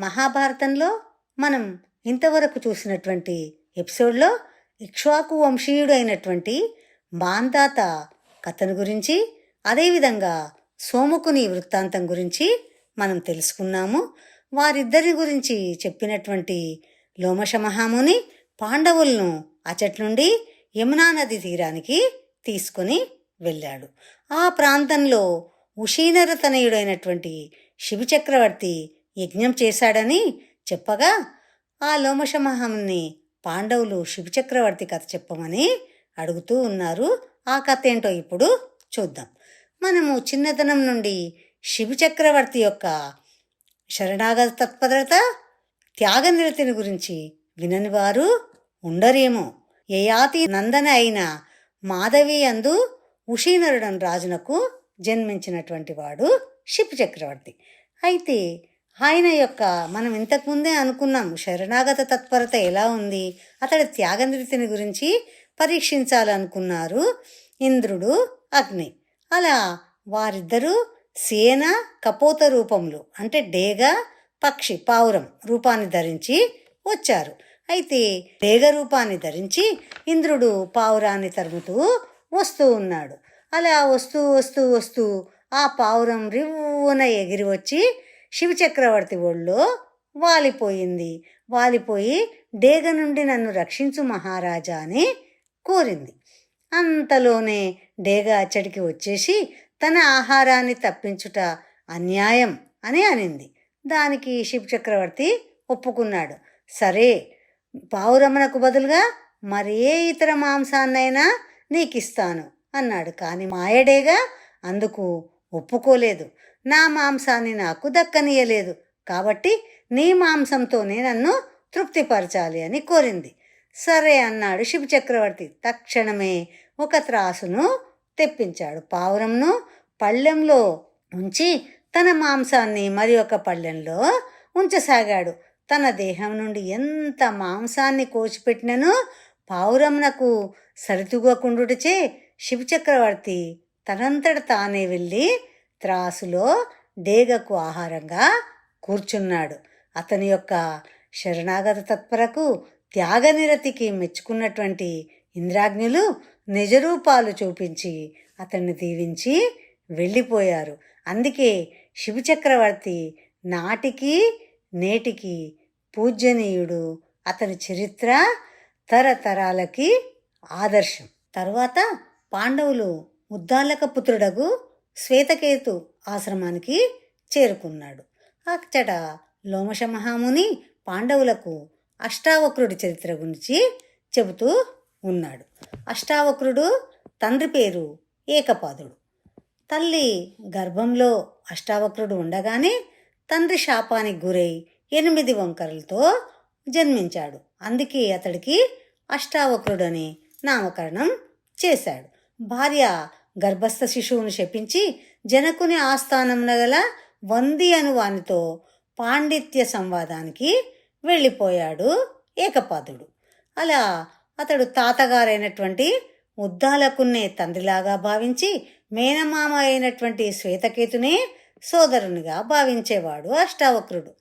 మహాభారతంలో మనం ఇంతవరకు చూసినటువంటి ఎపిసోడ్లో ఇక్ష్వాకు వంశీయుడు అయినటువంటి మాందాత కథను గురించి అదేవిధంగా సోముకుని వృత్తాంతం గురించి మనం తెలుసుకున్నాము. వారిద్దరి గురించి చెప్పినటువంటి లోమశ మహాముని పాండవులను అచట్నుండి యమునా నది తీరానికి తీసుకొని వెళ్ళాడు. ఆ ప్రాంతంలో ఉషీనరతనయుడైనటువంటి శివచక్రవర్తి యజ్ఞం చేశాడని చెప్పగా ఆ లోమశ మహాముని పాండవులు శివచక్రవర్తి కథ చెప్పమని అడుగుతూ ఉన్నారు. ఆ కథ ఏంటో ఇప్పుడు చూద్దాం. మనము చిన్నతనం నుండి శివచక్రవర్తి యొక్క శరణాగత తత్పరత త్యాగనిరతిని గురించి వినని వారు ఉండరేమో. యయాతి నందన అయిన మాధవి అందు ఉషీనరుడన్ రాజునకు జన్మించినటువంటి వాడు షిప్ చక్రవర్తి. అయితే ఆయన యొక్క మనం ఇంతకుముందే అనుకున్నాం శరణాగత తత్పరత ఎలా ఉంది అతడి త్యాగనిరతిని గురించి పరీక్షించాలనుకున్నారు ఇంద్రుడు అగ్ని. అలా వారిద్దరూ సేన కపోత రూపంలో అంటే డేగ పక్షి పావురం రూపాన్ని ధరించి వచ్చారు. అయితే రేగ రూపాన్ని ధరించి ఇంద్రుడు పావురాన్ని తరుముతూ వస్తూ ఉన్నాడు. అలా వస్తూ వస్తూ వస్తూ ఆ పావురం రివ్వున ఎగిరి వచ్చి శివచక్రవర్తి ఒళ్ళో వాలిపోయింది. వాలిపోయి డేగ నుండి నన్ను రక్షించు మహారాజా అని కోరింది. అంతలోనే డేగ అచ్చడికి వచ్చేసి తన ఆహారాన్ని తప్పించుట అన్యాయం అని అనింది. దానికి శివ చక్రవర్తి ఒప్పుకున్నాడు. సరే పావురమ్మనకు బదులుగా మరే ఇతర మాంసాన్నైనా నీకిస్తాను అన్నాడు. కానీ మాయడేగా అందుకు ఒప్పుకోలేదు. నా మాంసాన్ని నాకు దక్కనీయలేదు. కాబట్టి నీ మాంసంతోనే నన్ను తృప్తిపరచాలి అని కోరింది. సరే అన్నాడు శివ చక్రవర్తి. తక్షణమే ఒక త్రాసును తెప్పించాడు. పావురంను పళ్ళెంలో ఉంచి తన మాంసాన్ని మరి ఒక పళ్ళెంలో ఉంచసాగాడు. తన దేహం నుండి ఎంత మాంసాన్ని కోచిపెట్టినను పావురమునకు సరితూగకుండుటచే శివచక్రవర్తి తనంతట తానే వెళ్ళి త్రాసులో డేగకు ఆహారంగా కూర్చున్నాడు. అతని యొక్క శరణాగత తత్పరకు త్యాగనిరతికి మెచ్చుకున్నటువంటి ఇంద్రాజ్ఞులు నిజరూపాలు చూపించి అతన్ని దీవించి వెళ్ళిపోయారు. అందుకే శివచక్రవర్తి నాటికి నేటికి పూజ్యనీయుడు. అతని చరిత్ర తరతరాలకి ఆదర్శం. తర్వాత పాండవులు ముద్దాలక పుత్రుడగు శ్వేతకేతు ఆశ్రమానికి చేరుకున్నాడు. అచ్చట లోమశ మహాముని పాండవులకు అష్టావక్రుడి చరిత్ర గురించి చెబుతూ ఉన్నాడు. అష్టావక్రుడు తండ్రి పేరు ఏకపాదుడు. తల్లి గర్భంలో అష్టావక్రుడు ఉండగానే తండ్రి శాపానికి గురై ఎనిమిది వంకరలతో జన్మించాడు. అందుకే అతడికి అష్టావక్రుడని నామకరణం చేశాడు. భార్య గర్భస్థ శిశువును శపించి జనకుని ఆస్థానంలో గల వంది అను వానితో పాండిత్య సంవాదానికి వెళ్ళిపోయాడు ఏకపాదుడు. అలా అతడు తాతగారైనటువంటి ఉద్దాలకున్నే తండ్రిలాగా భావించి మేనమామ అయినటువంటి శ్వేతకేతునే సోదరునిగా భావించేవాడు అష్టావక్రుడు.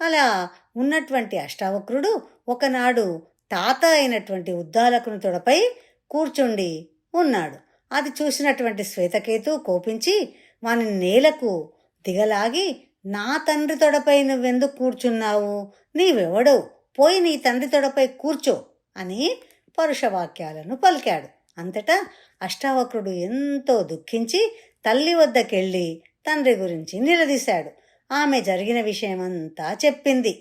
అలా ఉన్నటువంటి అష్టావక్రుడు ఒకనాడు తాత అయినటువంటి ఉద్దాలకుని తొడపై కూర్చుండి ఉన్నాడు. అది చూసినటువంటి శ్వేతకేతు కోపించి వాని నేలకు దిగలాగి నా తండ్రి తొడపై నువ్వెందుకు కూర్చున్నావు? నీవెవడవు పోయి నీ తండ్రి తొడపై కూర్చో అని పరుషవాక్యాలను పలికాడు. అంతటా అష్టావక్రుడు ఎంతో దుఃఖించి తల్లి వద్దకెళ్ళి తండ్రి గురించి నిలదీశాడు. ఆమె జరిగిన విషయమంతా చెప్పింది.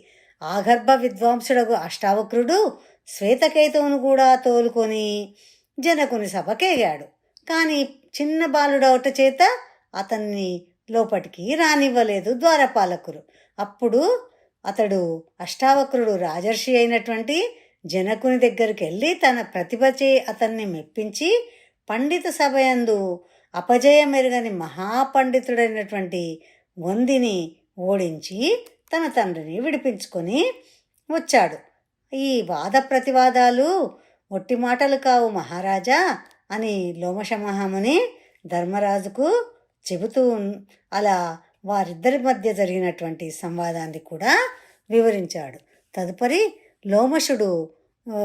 ఆగర్భ విద్వాంసుడగు అష్టావక్రుడు శ్వేతకేతువును కూడా తోలుకొని జనకుని సభకేగాడు. కానీ చిన్న బాలుడవట చేత అతన్ని లోపటికి రానివ్వలేదు ద్వారపాలకులు అప్పుడు అతడు అష్టావక్రుడు రాజర్షి అయినటువంటి జనకుని దగ్గరికి వెళ్ళి తన ప్రతిభచే అతన్ని మెప్పించి పండిత సభయందు అపజయమెరుగని మహాపండితుడైనటువంటి వందిని ఓడించి తన తండ్రిని విడిపించుకొని వచ్చాడు. ఈ వాద ప్రతివాదాలు ఒట్టి మాటలు కావు మహారాజా అని లోమశమహముని ధర్మరాజుకు చెబుతూ ఉన్- అలా వారిద్దరి మధ్య జరిగినటువంటి సంవాదాన్ని కూడా వివరించాడు. తదుపరి లోమశుడు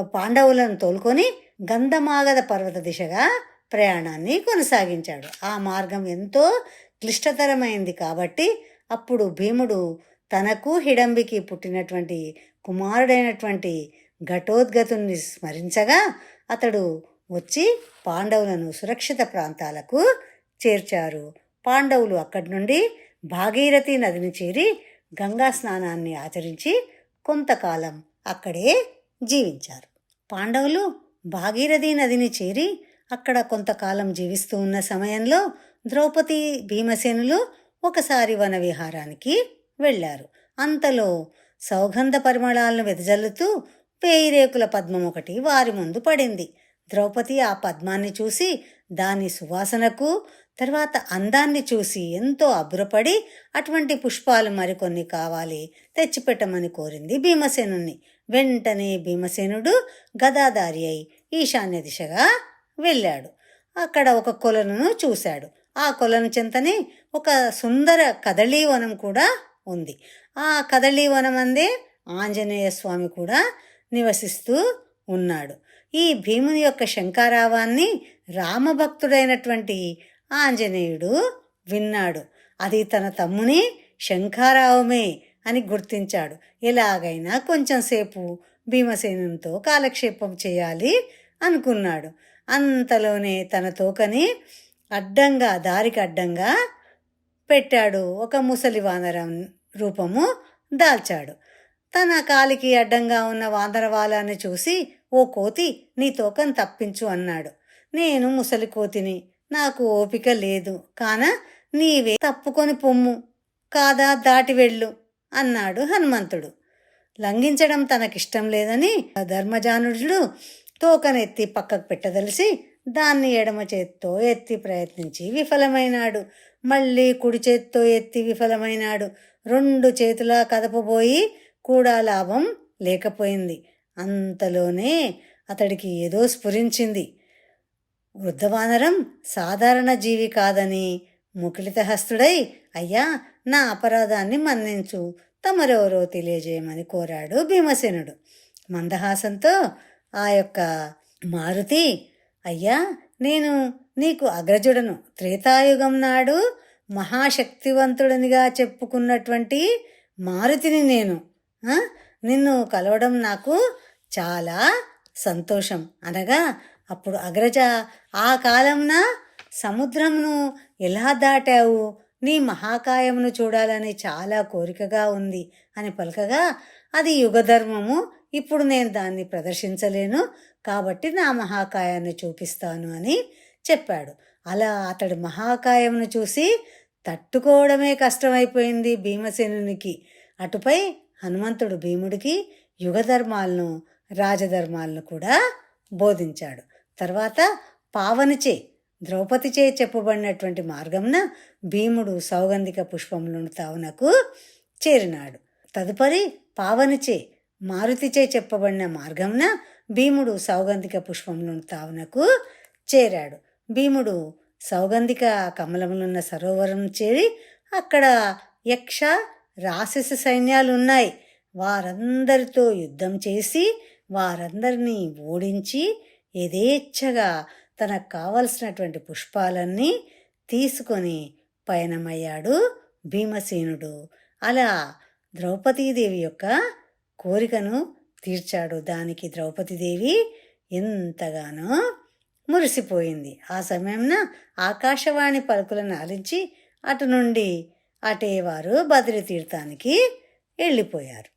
పాండవులను తోలుకొని గంధమాగధ పర్వత దిశగా ప్రయాణాన్ని కొనసాగించాడు. ఆ మార్గం ఎంతో క్లిష్టతరమైంది కాబట్టి అప్పుడు భీముడు తనకు హిడంబికి పుట్టినటువంటి కుమారుడైనటువంటి ఘటోద్గతుని స్మరించగా అతడు వచ్చి పాండవులను సురక్షిత ప్రాంతాలకు చేర్చారు. పాండవులు అక్కడి నుండి భాగీరథి నదిని చేరి గంగా స్నానాన్ని ఆచరించి కొంతకాలం అక్కడే జీవించారు. పాండవులు భాగీరథి నదిని చేరి అక్కడ కొంతకాలం జీవిస్తూ ఉన్న సమయంలో ద్రౌపది భీమసేనులు ఒకసారి వన విహారానికి వెళ్ళారు. అంతలో సౌగంధ పరిమళాలను వెదజల్లుతూ పేయిరేకుల పద్మం ఒకటి వారి ముందు పడింది. ద్రౌపది ఆ పద్మాన్ని చూసి దాని సువాసనకు తర్వాత అందాన్ని చూసి ఎంతో అబ్బురపడి అటువంటి పుష్పాలు మరికొన్ని కావాలి తెచ్చిపెట్టమని కోరింది భీమసేనుణ్ణి. వెంటనే భీమసేనుడు గదాదారి అయి ఈశాన్య దిశగా వెళ్ళాడు. అక్కడ ఒక కొలను చూశాడు. ఆ కొలను చెంతనే ఒక సుందర కదళీవనం కూడా ఉంది. ఆ కదళీవనం అందే ఆంజనేయ స్వామి కూడా నివసిస్తూ ఉన్నాడు. ఈ భీముని యొక్క శంకారావాన్ని రామభక్తుడైనటువంటి ఆంజనేయుడు విన్నాడు. అది తన తమ్ముని శంఖారావమే అని గుర్తించాడు. ఎలాగైనా కొంచెం సేపు భీమసేనంతో కాలక్షేపం చేయాలి అనుకున్నాడు. అంతలోనే తన తోకని అడ్డంగా దారికి అడ్డంగా పెట్టాడు. ఒక ముసలి వానరం రూపము దాల్చాడు. తన కాలికి అడ్డంగా ఉన్న వానరవాలాన్ని చూసి ఓ కోతి నీ తోకను తప్పించు అన్నాడు. నేను ముసలి కోతిని నాకు ఓపిక లేదు. కాన నీవే తప్పుకొని పొమ్ము. కాదా దాటి వెళ్ళు అన్నాడు హనుమంతుడు. లంఘించడం తనకిష్టం లేదని ధర్మజానుడు తోకనెత్తి పక్కకు పెట్టదలిసి దాన్ని ఎడమ చేత్తో ఎత్తి ప్రయత్నించి విఫలమైనాడు. మళ్ళీ కుడి చేత్తో ఎత్తి విఫలమైనాడు. రెండు చేతులా కదపబోయి కూడా లాభం లేకపోయింది. అంతలోనే అతడికి ఏదో స్ఫురించింది. వృద్ధవానరం సాధారణ జీవి కాదని ముకులితహస్తుడై అయ్యా నా అపరాధాన్ని మన్నించు. తమరెవరో తెలియజేయమని కోరాడు భీమసేనుడు. మందహాసంతో ఆ యొక్క మారుతి అయ్యా నేను నీకు అగ్రజుడను. త్రేతాయుగం నాడు మహాశక్తివంతుడనిగా చెప్పుకున్నటువంటి మారుతిని నేను నిన్ను కలవడం నాకు చాలా సంతోషం. అనగా అప్పుడు అగ్రజ ఆ కాలంన సముద్రమును ఎలా దాటావు? నీ మహాకాయమును చూడాలని చాలా కోరికగా ఉంది అని పలకగా అది యుగధర్మము ఇప్పుడు నేను దాన్ని ప్రదర్శించలేను కాబట్టి నా మహాకాయాన్ని చూపిస్తాను అని చెప్పాడు. అలా అతడి మహాకాయమును చూసి తట్టుకోవడమే కష్టమైపోయింది భీమసేనునికి. అటుపై హనుమంతుడు భీముడికి యుగధర్మాలను రాజధర్మాలను కూడా బోధించాడు. తర్వాత పావనిచే ద్రౌపదిచే చెప్పబడినటువంటి మార్గంన భీముడు సౌగంధిక పుష్పములను తావునకు చేరినాడు. తదుపరి పావనిచే మారుతిచే చెప్పబడిన మార్గంన భీముడు సౌగంధిక పుష్పములను తావునకు చేరాడు. భీముడు సౌగంధిక కమలములున్న సరోవరం చేరి అక్కడ యక్ష రాక్షస సైన్యాలు ఉన్నాయి వారందరితో యుద్ధం చేసి వారందరినీ ఓడించి యథేచ్ఛగా తనకు కావలసినటువంటి పుష్పాలన్నీ తీసుకొని పయనమయ్యాడు భీమసేనుడు. అలా ద్రౌపదీదేవి యొక్క కోరికను తీర్చాడు. దానికి ద్రౌపదీదేవి ఎంతగానో మురిసిపోయింది. ఆ సమయంన ఆకాశవాణి పలుకులను ఆలించి అటు నుండి అటే వారు బద్రి తీర్థానికి వెళ్ళిపోయారు.